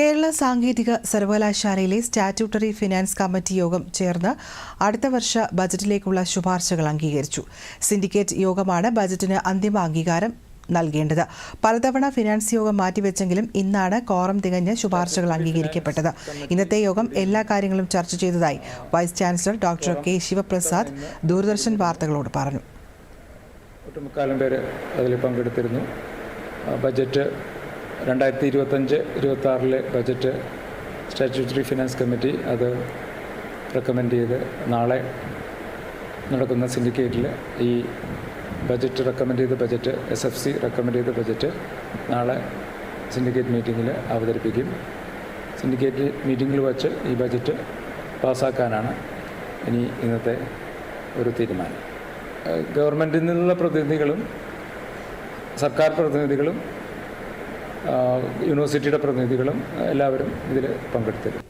കേരള സാങ്കേതിക സർവകലാശാലയിലെ statutory finance committee യോഗം ചേർന്ന് അടുത്ത വർഷ ബജറ്റിലേക്കുള്ള ശുപാർശകൾ അംഗീകരിച്ചു. സിൻഡിക്കേറ്റ് യോഗമാണ് ബജറ്റിന് അന്തിമ അംഗീകാരം നൽകേണ്ടത്. പലതവണ ഫിനാൻസ് യോഗം മാറ്റിവെച്ചെങ്കിലും ഇന്നാണ് കോറം തികഞ്ഞ ശുപാർശകൾ അംഗീകരിക്കപ്പെട്ടത്. ഇന്നത്തെ യോഗം എല്ലാ കാര്യങ്ങളും ചർച്ച ചെയ്തതായി vice chancellor doctor K Sivaprasad Doordarshan വാർത്തകളോട് പറഞ്ഞു. പേര് അതിൽ പങ്കെടുത്തിരുന്നു. ബജറ്റ് രണ്ടായിരത്തി ഇരുപത്തഞ്ച് ഇരുപത്തി ആറിലെ ബജറ്റ് സ്റ്റാറ്റ്യൂട്ടറി ഫിനാൻസ് കമ്മിറ്റി അത് റെക്കമെൻഡ് ചെയ്ത് നാളെ നടക്കുന്ന സിൻഡിക്കേറ്റിൽ ഈ ബജറ്റ് റെക്കമെൻഡ് ചെയ്ത budget S F C recommend ചെയ്ത ബജറ്റ് നാളെ സിൻഡിക്കേറ്റ് മീറ്റിങ്ങിൽ അവതരിപ്പിക്കും. സിൻഡിക്കേറ്റ് മീറ്റിങ്ങിൽ വച്ച് ഈ ബജറ്റ് പാസ്സാക്കാനാണ് ഇനി ഇന്നത്തെ ഒരു തീരുമാനം. ഗവൺമെന്റിൽ നിന്നുള്ള പ്രതിനിധികളും സർക്കാർ പ്രതിനിധികളും യൂണിവേഴ്സിറ്റിയുടെ പ്രതിനിധികളും എല്ലാവരും ഇതിൽ പങ്കെടുത്തിരുന്നു.